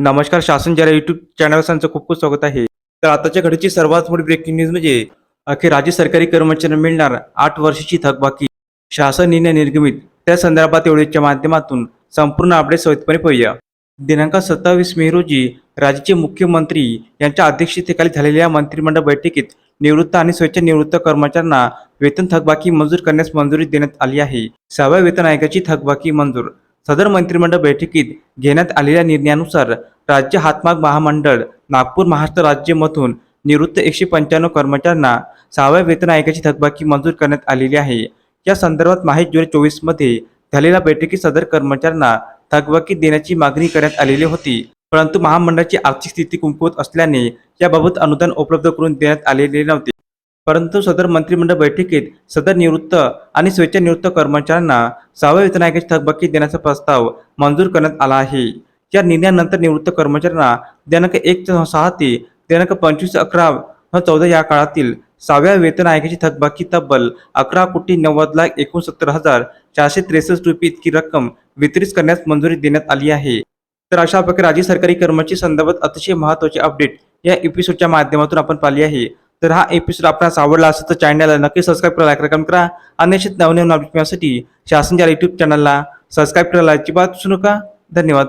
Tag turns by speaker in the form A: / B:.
A: नमस्कार शासन जरा युट्यूब चॅनल त्यांचं खूप खूप स्वागत आहे. तर आताच्या घडीची सर्वात मोठी ब्रेकिंग न्यूज म्हणजे अखेर राज्य सरकारी कर्मचाऱ्यांना मिळणार आठ वर्षाची थकबाकी. शासन निर्णय निर्गमित. त्या संदर्भात एवढीच्या माध्यमातून संपूर्ण अपडेट सवितपणे पाहूया. दिनांक सत्तावीस मे रोजी राज्याचे मुख्यमंत्री यांच्या अध्यक्षतेखाली झालेल्या मंत्रिमंडळ बैठकीत निवृत्त आणि स्वेच्छानिवृत्त कर्मचाऱ्यांना वेतन थकबाकी मंजूर करण्यास मंजुरी देण्यात आली आहे. सहाव्या वेतन आयोगाची थकबाकी मंजूर. सदर मंत्रिमंडळ बैठकीत घेण्यात आलेल्या निर्णयानुसार राज्य हातमाग महामंडळ नागपूर महाराष्ट्र राज्यमधून निवृत्त एकशे पंच्याण्णव कर्मचाऱ्यांना सहाव्या वेतन आयोगाची थकबाकी मंजूर करण्यात आलेली आहे. या संदर्भात माहीत जुलै चोवीसमध्ये झालेल्या बैठकीत सदर कर्मचाऱ्यांना थकबाकी देण्याची मागणी करण्यात आलेली होती. परंतु महामंडळाची आर्थिक स्थिती कुंकवत असल्याने याबाबत अनुदान उपलब्ध करून देण्यात आलेले नव्हते. परंतु सदर मंत्रिमंडळ बैठकीत सदर निवृत्त आणि स्वेच्छानिवृत्त कर्मचाऱ्यांना सहाव्या वेतन आयोगाची थकबाकी देण्याचा प्रस्ताव मंजूर करण्यात आला आहे. या निर्णयानंतर निवृत्त कर्मचाऱ्यांना दिनांक एक ते सहा ते दिनांक पंचवीस अकरा व चौदा या काळातील सहाव्या वेतन आयोगाची थकबाकी तब्बल अकरा कोटी नव्वद लाख एकोणसत्तर हजार चारशे त्रेसष्ट रुपये इतकी रक्कम वितरित करण्यास मंजुरी देण्यात आली आहे. तर अशा प्रकारे राज्य सरकारी कर्मचारी संदर्भात अतिशय महत्त्वाचे अपडेट या एपिसोडच्या माध्यमातून आपण पाहिली आहे. तर हा एपिसोड आपणास आवडला असेल तर चॅनलला नक्की सबस्क्राईब करा लाईक करा करा. आणि असेच नवनवीन अपडेट मिळण्यासाठी शासनच्या युट्यूब चॅनलला सबस्क्राईब करायला अजिबात विसरू नका. धन्यवाद.